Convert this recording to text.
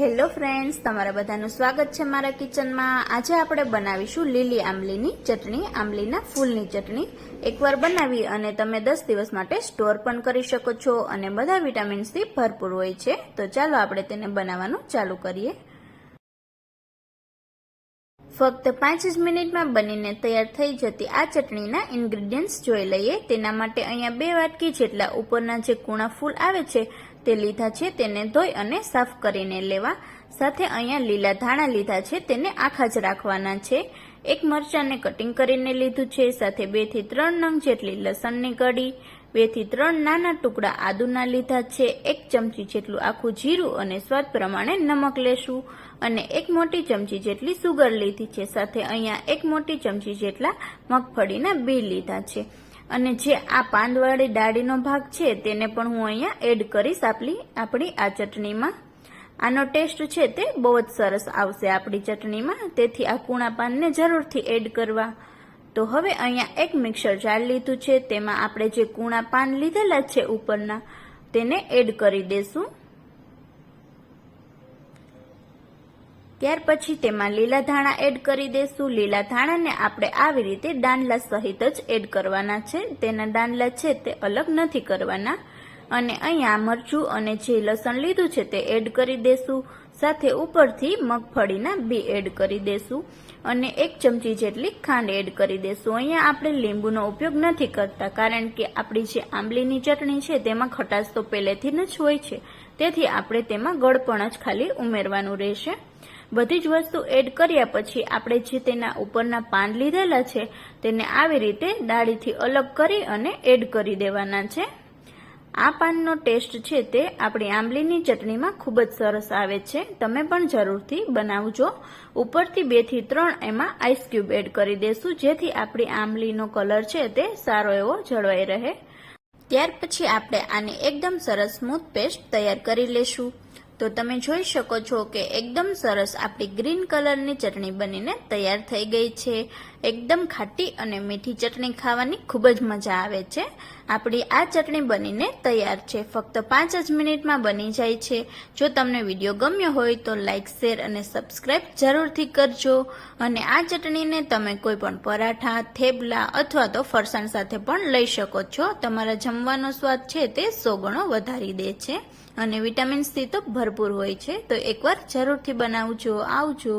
Hello friends તમારા બધાનું સ્વાગત છે મારા કિચનમાં. આજે આપણે બનાવીશું લીલી આંબલીની ચટણી, આંબલીના ફૂલની ચટણી. એકવાર બનાવી અને તમે દસ દિવસ માટે સ્ટોર પણ કરી શકો છો અને બધા વિટામિન્સથી ભરપૂર હોય છે. તો ચાલો આપણે તેને બનાવવાનું ચાલુ કરીએ. ફક્ત પાંચ જ મિનિટમાં બનીને તૈયાર થઈ જતી આ ચટણીના ઇન્ગ્રીડિયન્ટ્સ જોઈ લઈએ. તેના માટે અહીંયા બે વાટકી જેટલા ઉપરના જે કૂણા ફૂલ આવે છે, તે લીધા છે, તેને ધોઈ અને સાફ કરીને લેવા. સાથે અહીંયા લીલા ધાણા લીધા છે, તેને આખા જ રાખવાના છે. એક મરચાંને કટિંગ કરીને લીધું છે, સાથે બેથી ત્રણ નંગ જેટલી લસણની કડી બેથી ત્રણ નાના ટુકડા આદુના લીધા છે. એક ચમચી જેટલું આખું જીરું અને સ્વાદ પ્રમાણે નમક લેશું અને એક મોટી ચમચી જેટલી સુગર લીધી છે. સાથે અહીંયા એક મોટી ચમચી જેટલા મગફળીના બી લીધા છે. અને જે આ પાંદવાળી ડાળીનો ભાગ છે, તેને પણ હું અહીંયા એડ કરીશ આપણી આપણી આ ચટણીમાં. આનો ટેસ્ટ છે તે બહુ જ સરસ આવશે આપણી ચટણીમાં. તેથી આ કૂણા પાનને જરૂરથી એડ કરવા. તો હવે અહીંયા એક મિક્સર જાર લીધું છે. તેમાં આપણે જે કૂણા પાન લીધેલા છે ઉપરના, તેને એડ કરી દેશું. ત્યાર પછી તેમાં લીલા ધાણા એડ કરી દેશું. લીલા ધાણાને આપણે આવી રીતે દાંડલા સહિત જ એડ કરવાના છે. તેના દાંડલા છે તે અલગ નથી કરવાના. અને અહીંયા મરચું અને જે લસણ લીધું છે તે એડ કરી દેશું. સાથે ઉપરથી મગફળીના બી એડ કરી દેશું. અને એક ચમચી જેટલી ખાંડ એડ કરી દેશું. અહીંયા આપણે લીંબુનો ઉપયોગ નથી કરતા, કારણ કે આપણી જે આંબલીની ચટણી છે તેમાં ખટાશ તો પહેલેથી જ હોય છે. તેથી આપણે તેમાં ગળપણ જ ખાલી ઉમેરવાનું રહેશે. બધી જ વસ્તુ એડ કર્યા પછી આપણે જે તેના ઉપરના પાન લીધેલા છે, તેને આવી રીતે ડાળીથી અલગ કરી અને એડ કરી દેવાના છે. આ પાનનો ટેસ્ટ છે તે આપણી આંબલીની ચટણીમાં ખૂબ જ સરસ આવે છે. તમે પણ જરૂરથી બનાવજો. ઉપરથી બેથી ત્રણ એમાં આઈસ ક્યુબ એડ કરી દેશું, જેથી આપણી આંબલીનો કલર છે તે સારો એવો જળવાઈ રહે. ત્યાર પછી આપણે આની એકદમ સરસ સ્મૂથ પેસ્ટ તૈયાર કરી લેશું. તો તમે જોઈ શકો છો કે એકદમ સરસ આપણી ગ્રીન કલરની ચટણી બનીને તૈયાર થઈ ગઈ છે. એકદમ ખાટી અને મીઠી ચટણી ખાવાની ખૂબ જ મજા આવે છે. આપણી આ ચટણી બનીને તૈયાર છે. ફક્ત પાંચ જ મિનિટમાં બની જાય છે. જો તમને વીડિયો ગમ્યો હોય તો લાઇક શેર અને સબસ્ક્રાઇબ જરૂરથી કરજો. અને આ ચટણીને તમે કોઈ પણ પરાઠા, થેપલા અથવા તો ફરસાણ સાથે પણ લઈ શકો છો. તમારા જમવાનો સ્વાદ છે તે સો ગણો વધારી દે છે. અને વિટામિન સી તો ભરપૂર હોય છે તો એકવાર જરૂરથી બનાવજો આવજો.